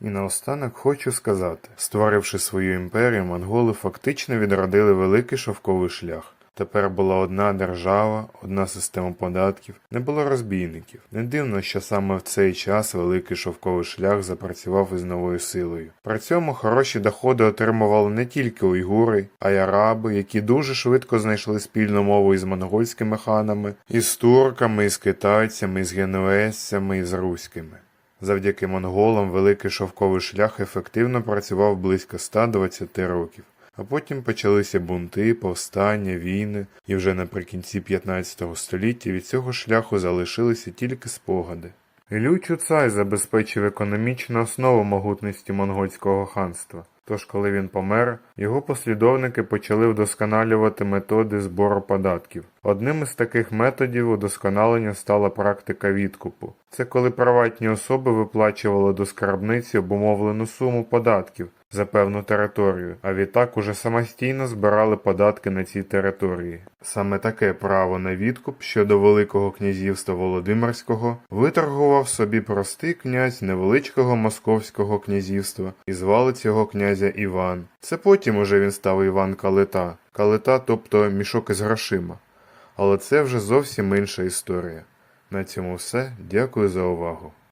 І наостанок хочу сказати, створивши свою імперію, монголи фактично відродили великий шовковий шлях. Тепер була одна держава, одна система податків, не було розбійників. Не дивно, що саме в цей час великий шовковий шлях запрацював із новою силою. При цьому хороші доходи отримували не тільки уйгури, а й араби, які дуже швидко знайшли спільну мову із монгольськими ханами, із турками, із китайцями, із генуезцями, із руськими. Завдяки монголам великий шовковий шлях ефективно працював близько 120 років. А потім почалися бунти, повстання, війни, і вже наприкінці 15 століття від цього шляху залишилися тільки спогади. Ілю Чуцай забезпечив економічну основу могутності монгольського ханства. Тож, коли він помер, його послідовники почали вдосконалювати методи збору податків. Одним із таких методів удосконалення стала практика відкупу. Це коли приватні особи виплачували до скарбниці обумовлену суму податків за певну територію, а відтак уже самостійно збирали податки на цій території. Саме таке право на відкуп щодо Великого князівства Володимирського виторгував собі простий князь невеличкого московського князівства і звали цього князя Іван. Це потім уже він став Іван Калита. Калита, тобто мішок із грошима. Але це вже зовсім інша історія. На цьому все. Дякую за увагу.